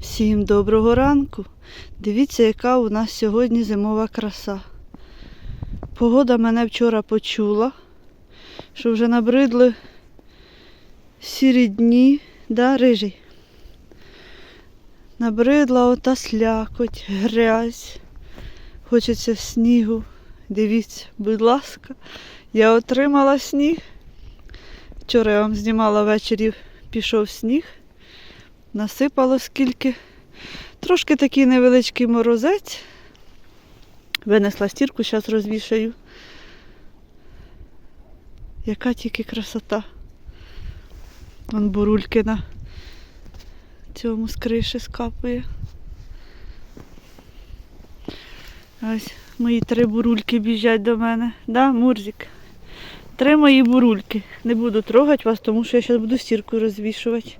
Всім доброго ранку. Дивіться, яка у нас сьогодні зимова краса. Погода мене вчора почула, що вже набридли сірі дні, да, рижий. Набридла ота слякоть, грязь. Хочеться снігу. Дивіться, будь ласка, я отримала сніг. Вчора я вам знімала ввечері, пішов сніг. Насипало скільки. Трошки такий невеличкий морозець. Винесла стірку, зараз розвішаю. Яка тільки красота. Вон бурульки на цьому з криші скапує. Ось мої три бурульки біжать до мене. Да, Мурзик? Три мої бурульки. Не буду трогати вас, тому що я зараз буду стірку розвішувати.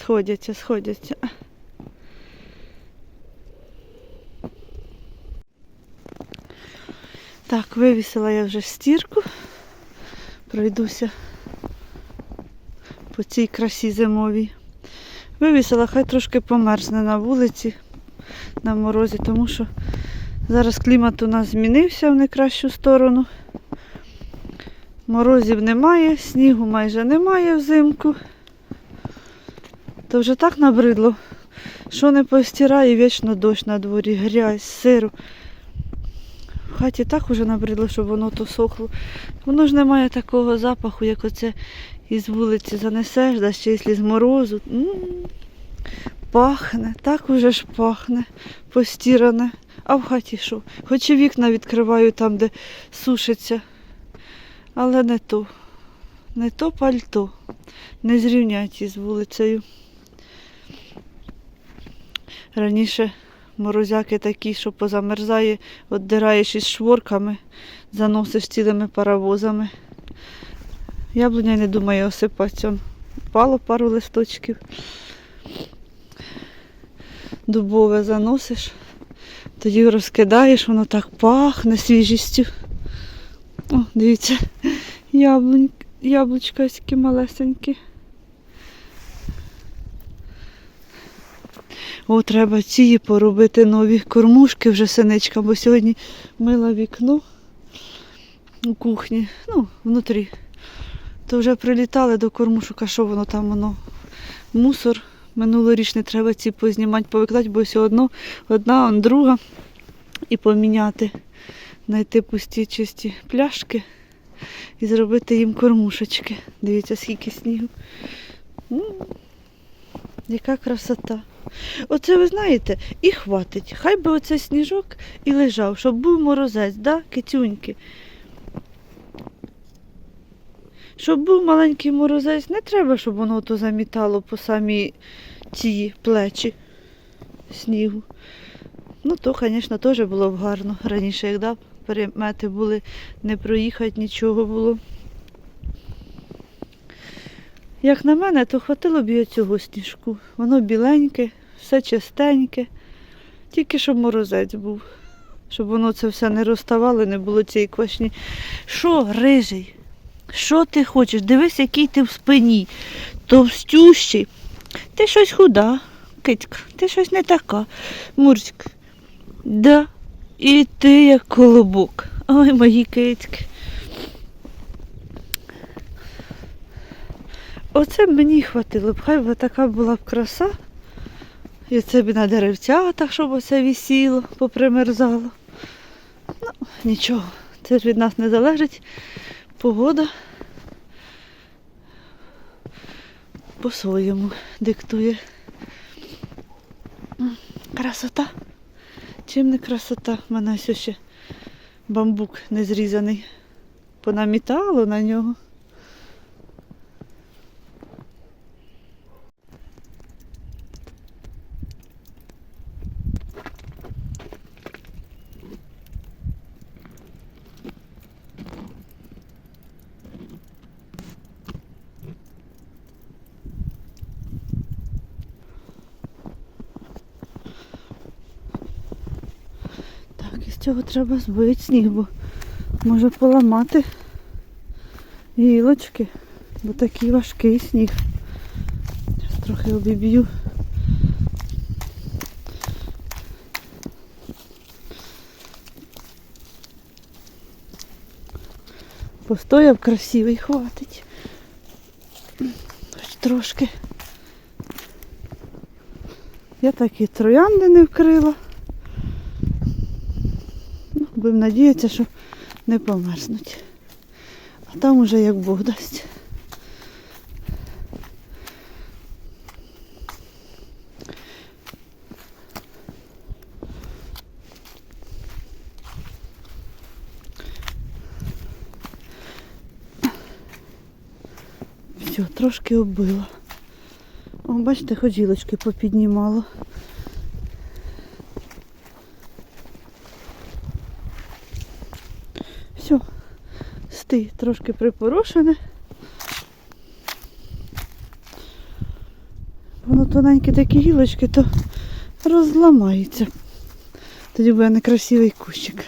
Сходяться, сходяться. Так, вивісила я вже стірку. Пройдуся по цій красі зимовій. Вивісила, хай трошки померзне на вулиці, на морозі, тому що зараз клімат у нас змінився в найкращу сторону. Морозів немає, снігу майже немає взимку. То вже так набридло, що не постирає, вічно дощ на дворі, грязь, сиру. В хаті так уже набридло, щоб воно то сохло. Воно ж не має такого запаху, як оце із вулиці занесеш, да ще якщо з морозу. Пахне, так уже ж пахне, постіране. А в хаті що? Хоч і вікна відкриваю там, де сушиться. Але не то. Не то пальто. Не зрівнять із вулицею. Раніше морозяки такі, що позамерзає, отдираєш із шворками, заносиш цілими паровозами. Яблуня не думає осипатися. Впало пару листочків. Дубове заносиш, тоді розкидаєш, воно так пахне свіжістю. О, дивіться, яблунь, яблучка такі малесенькі. О, треба ці поробити нові кормушки вже синичка, бо сьогодні мила вікно у кухні, ну, внутрі. То вже прилітали до кормушок, а що воно там воно? Мусор. Минулорічний треба ці познімати, повикладати, бо все одно одна, он друга. І поміняти, знайти пусті чисті пляшки і зробити їм кормушечки. Дивіться, скільки снігу. Яка красота. Оце ви знаєте, і хватить. Хай би оцей сніжок і лежав, щоб був морозець, да, китюньки. Щоб був маленький морозець, не треба, щоб воно то замітало по самі ці плечі снігу. Ну, то, звісно, теж було б гарно. Раніше, як да, перемети були, не проїхати, нічого було. Як на мене, то хватило б і цього сніжку. Воно біленьке, все чистеньке, тільки щоб морозець був. Щоб воно це все не розставало, не було цієї квашні. Що, рижий? Що ти хочеш? Дивись, який ти в спині. Товстющий. Ти щось худа, кицька, ти щось не така. Мурзик. Да. І ти як колобок. Ой, мої кицьки. Оце мені хватило б, хай би така була б краса. І це б на деревця, так щоб оце висіло, попримерзало. Ну, нічого, це ж від нас не залежить. Погода по-своєму диктує. Красота. Чим не красота? У мене ще бамбук не зрізаний. Понамітало на нього. цього треба збити сніг, бо може поламати гілочки, бо такий важкий сніг. Зараз трохи обіб'ю. Постояв красивий, хватить. Хоч трошки. Я так і троянди не вкрила. Будемо надіятися, що не померзнуть. А там уже як Бог дасть. Все, трошки оббила. О, бачите, хоч гілочки попіднімало. Все, стий трошки припорошене. Воно тоненькі такі гілочки, то розламається. Тоді буде некрасивий кущик.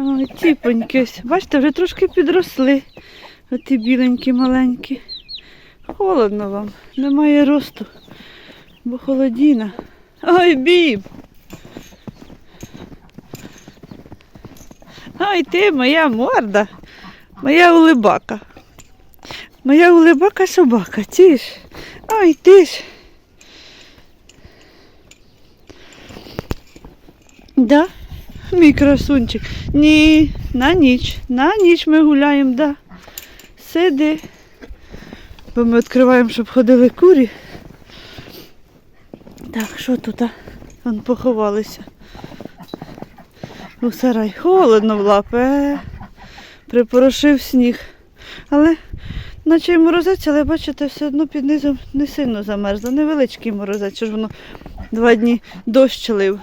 Ой, тіпоньки ось. Бачите, вже трошки підросли. Оті біленькі маленькі. Холодно вам, немає росту, бо холодіна. Ой, біб! Ой, ти моя морда, моя улибака. Моя улибака собака, ті ж. Ой, ти ж. Да? Мій красунчик. Ні, на ніч. На ніч ми гуляємо, да. Сиди. Бо ми відкриваємо, щоб ходили курі. Так, що тут? Вон поховалися. У сарай. Холодно в лапи. Е. Припорошив сніг. Але наче й морозець, але бачите, все одно під низом не сильно замерзло. Невеличкий морозець, що ж воно два дні дощ лив.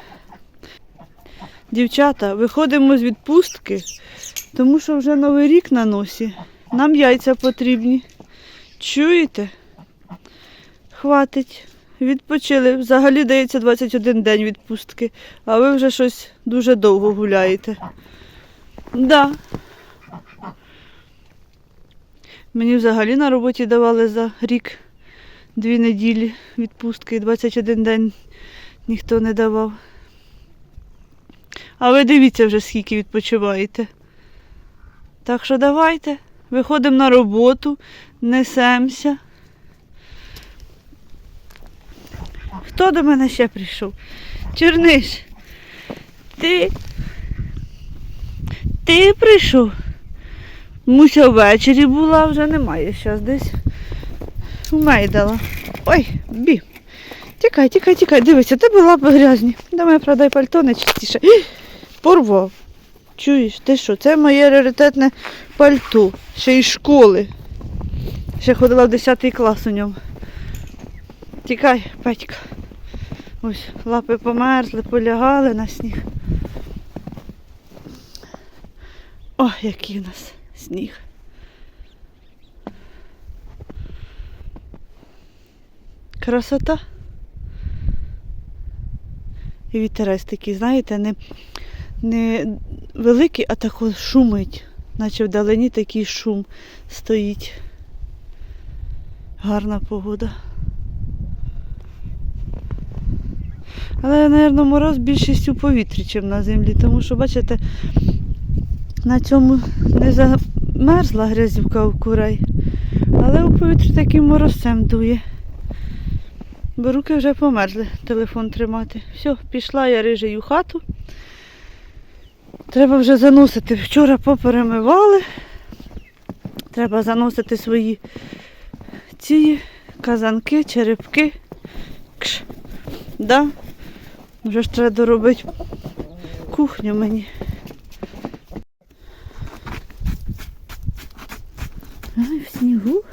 Дівчата, виходимо з відпустки, тому що вже новий рік на носі. Нам яйця потрібні. Чуєте? Хватить. Відпочили. Взагалі дається 21 день відпустки, а ви вже щось дуже довго гуляєте. Да. Мені взагалі на роботі давали за рік дві неділі відпустки, 21 день ніхто не давав. А ви дивіться вже, скільки відпочиваєте. Так що давайте, виходимо на роботу, несемося. Хто до мене ще прийшов? Черниш, ти. Ти прийшов? Муся ввечері була, вже немає зараз десь. Умейдала. Ой, бі. Тікай, тікай, тікай, дивися, тебе лапи грязні. Давай продай пальто найчистіше. Порвав. Чуєш, ти що? Це моє раритетне пальто. Ще із школи. Ще ходила в 10 клас у ньому. Тікай, Петька. Ось лапи померзли, полягали на сніг. О, який у нас сніг. Красота. І вітерець такий, знаєте, не, не великий, а тако шумить, наче вдалині такий шум стоїть. Гарна погода. Але, мабуть, мороз більшість у повітрі, ніж на землі, тому що, бачите, на цьому не замерзла грязюка у курей, але у повітрі таким морозцем дує. Бо руки вже померзли телефон тримати. Все, пішла я рижею хату. Треба вже заносити. Вчора поперемивали. Треба заносити свої ці казанки, черепки. Кш. Да? Вже ж треба доробити кухню мені. Ай, в снігу.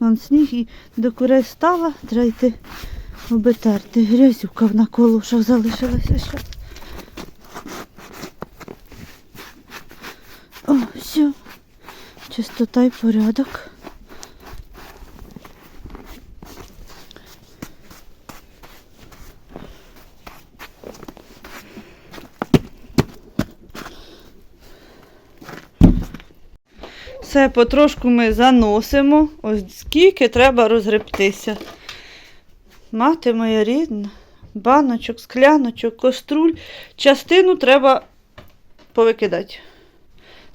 Вон сніг і до курей стала, треба йти обетерти. Грязюка в наколушах залишилася ще. О, все. Чистота і порядок. Все потрошку ми заносимо, ось скільки треба розгребтися. Мати моя рідна, баночок, скляночок, каструль. Частину треба повикидати.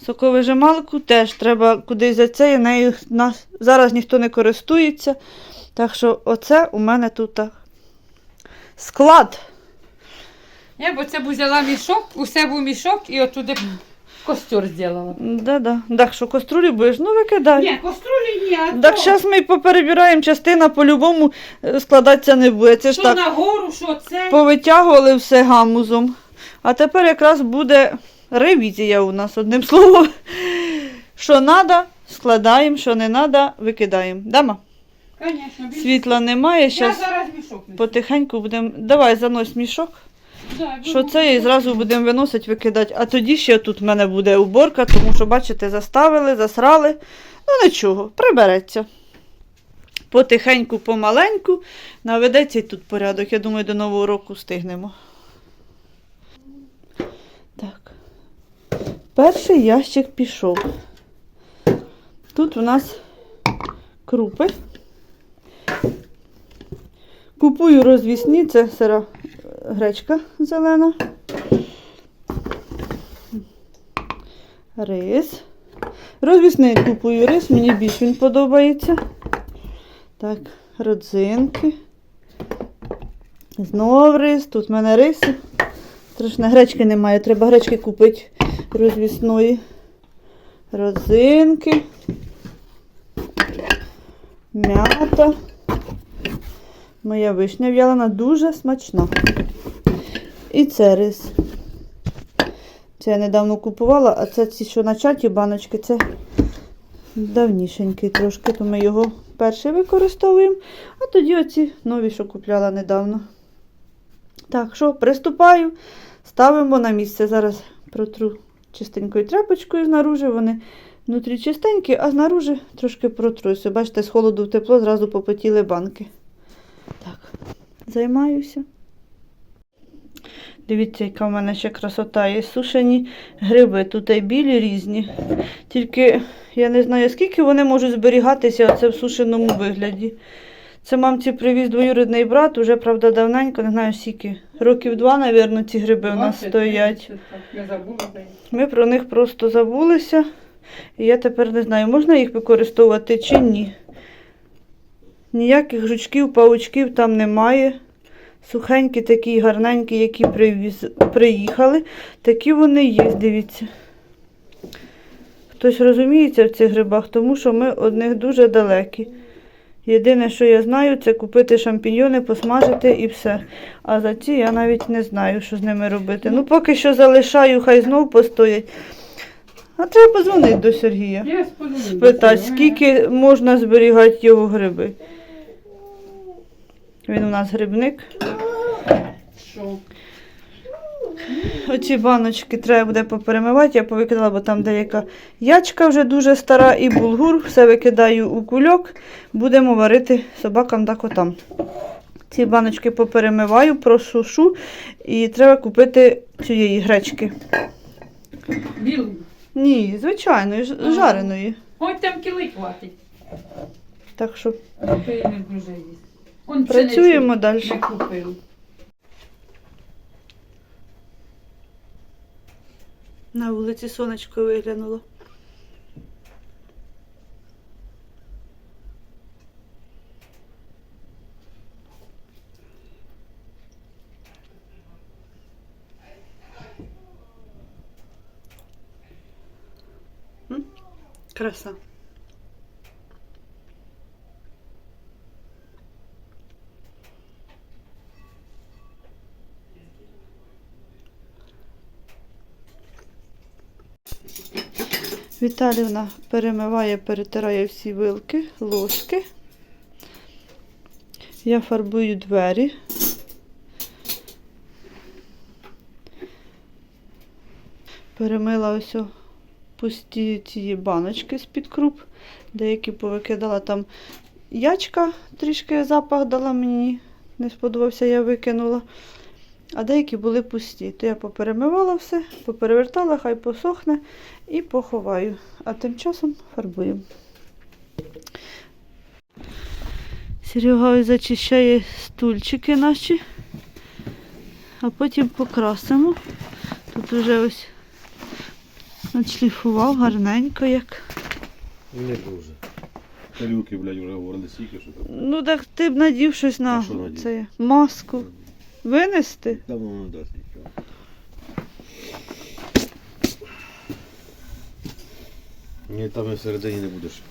Соковижималку теж треба кудись за це, і нею нас зараз ніхто не користується. Так що оце у мене тут так. склад. Я б оце б взяла мішок, усе був мішок і отуди костер зробила. Да-да. Так що каструлі будеш, ну викидай. Ні, каструлі ні, а Так то, зараз ми поперебираємо, частина по-любому е, складатися не буде. Це ж що так. нагору, що це. Повитягували все гамузом. А тепер якраз буде ревізія у нас, одним словом. Що треба, складаємо, що не треба, викидаємо. Дама? Конечно, більше. Світла немає, Я зараз зараз мішок несу. потихеньку будемо. Давай, занось мішок. Що це і зразу будемо виносити, викидати. А тоді ще тут в мене буде уборка, тому що, бачите, заставили, засрали. Ну нічого, прибереться. Потихеньку, помаленьку, наведеться і тут порядок. Я думаю, до Нового року встигнемо. Так. Перший ящик пішов. Тут у нас крупи. Купую розвісні, це сира гречка зелена. Рис. Розвісний купую рис, мені більш він подобається. Так, родзинки. Знов рис. Тут в мене риси. Страшно, гречки немає, треба гречки купити розвісної. Родзинки. М'ята. Моя вишня в'ялена дуже смачна. І це рис. Це я недавно купувала, а це ці, що на чаті баночки, це давнішенький трошки, то ми його перший використовуємо, а тоді оці нові, що купляла недавно. Так, що, приступаю, ставимо на місце. Зараз протру чистенькою тряпочкою знаружи. Вони внутрі чистенькі, а знаружи трошки протруюся. Бачите, з холоду в тепло зразу попотіли банки. Так, займаюся. Дивіться, яка в мене ще красота. Є сушені гриби. Тут і білі різні. Тільки я не знаю, скільки вони можуть зберігатися оце в сушеному вигляді. Це мамці привіз двоюрідний брат, уже, правда, давненько, не знаю скільки. Років два, мабуть, ці гриби у нас стоять. 30, так, Я забула. та й- Ми про них просто забулися. І я тепер не знаю, можна їх використовувати чи ні. Ніяких жучків, паучків там немає. Сухенькі, такі гарненькі, які привіз, приїхали. Такі вони є, дивіться. Хтось розуміється в цих грибах, тому що ми від них дуже далекі. Єдине, що я знаю, це купити шампіньйони, посмажити і все. А за ці я навіть не знаю, що з ними робити. Ну, поки що залишаю, хай знов постоять. А треба подзвонити до Сергія. Спитати, скільки можна зберігати його гриби. Він у нас грибник. Оці баночки треба буде поперемивати, я повикидала, бо там деяка ячка вже дуже стара і булгур. Все викидаю у кульок. Будемо варити собакам та котам. Ці баночки поперемиваю, просушу і треба купити цієї гречки. Білий. Ні, звичайної, жареної. Ой, там кіли хватить. Так що А Он працюємо далі. не купив. На вулиці сонечко виглянуло. Краса. Віталівна перемиває, перетирає всі вилки, ложки. Я фарбую двері. Перемила ось пусті ці баночки з-під круп. Деякі повикидала там ячка, трішки запах дала мені, не сподобався, я викинула. А деякі були пусті. То я поперемивала все, поперевертала, хай посохне. і поховаю. А тим часом фарбуємо. Серега зачищає стульчики наші, а потім покрасимо. Тут вже ось відшліфував гарненько як. Не дуже. Тарілки, блядь, вже говорили стільки, що. Ну так ти б надів щось на що надів? це, маску. Винести? Давно воно досить нічого. Ні, там і всередині не будеш.